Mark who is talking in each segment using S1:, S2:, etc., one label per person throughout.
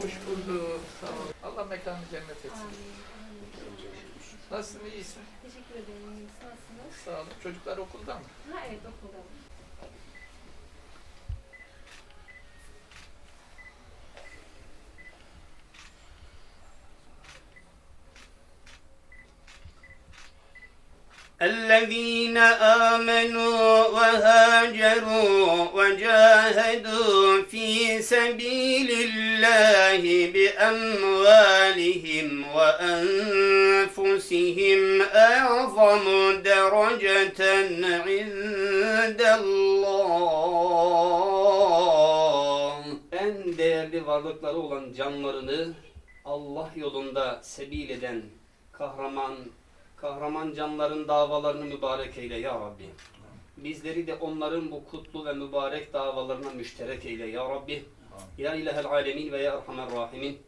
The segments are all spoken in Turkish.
S1: Hoş bulduk. Sağ ol. Allah mekanı cennet etsin. Nasılsın, iyisin?
S2: Teşekkür ederim. Nasılsınız?
S1: Sağ olun. Çocuklar okulda mı?
S2: Ha evet okulda.
S3: الذين آمنوا وهاجروا وجاهدوا في سبيل الله بأموالهم وأنفسهم أعظم درجة عند الله En değerli varlıkları olan canlarını Allah yolunda sebil eden kahraman Kahraman canların davalarını mübarek eyle ya Rabbi. Bizleri de onların bu kutlu ve mübarek davalarına müşterek eyle ya Rabbi. Ya İlahel Alemin ve Ya Erhamer Rahimin.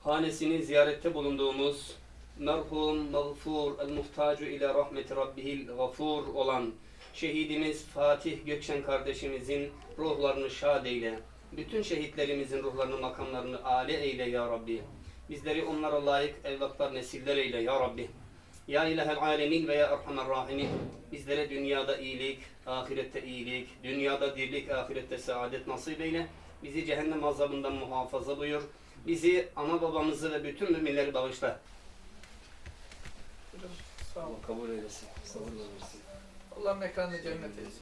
S3: Hanesini ziyarette bulunduğumuz merhum, mağfur, el muhtacu ile rahmeti rabbihil gafur olan şehidimiz Fatih Gökşen kardeşimizin ruhlarını şad eyle. Bütün şehitlerimizin ruhlarını, makamlarını âle eyle ya Rabbi. Bizleri onlara layık evlatlar, nesiller eyle ya Rabbi. Ya İlahel Alemin ve Ya Erhamer Rahimin. Bizlere dünyada iyilik, ahirette iyilik, dünyada dirlik, ahirette saadet nasip eyle. Bizi cehennem azabından muhafaza buyur. Bizi, ana babamızı ve bütün müminleri bağışla.
S1: Sağ ol.
S3: kabul eylesin. Sabır versin.
S1: Allah mekanı cennet etsin.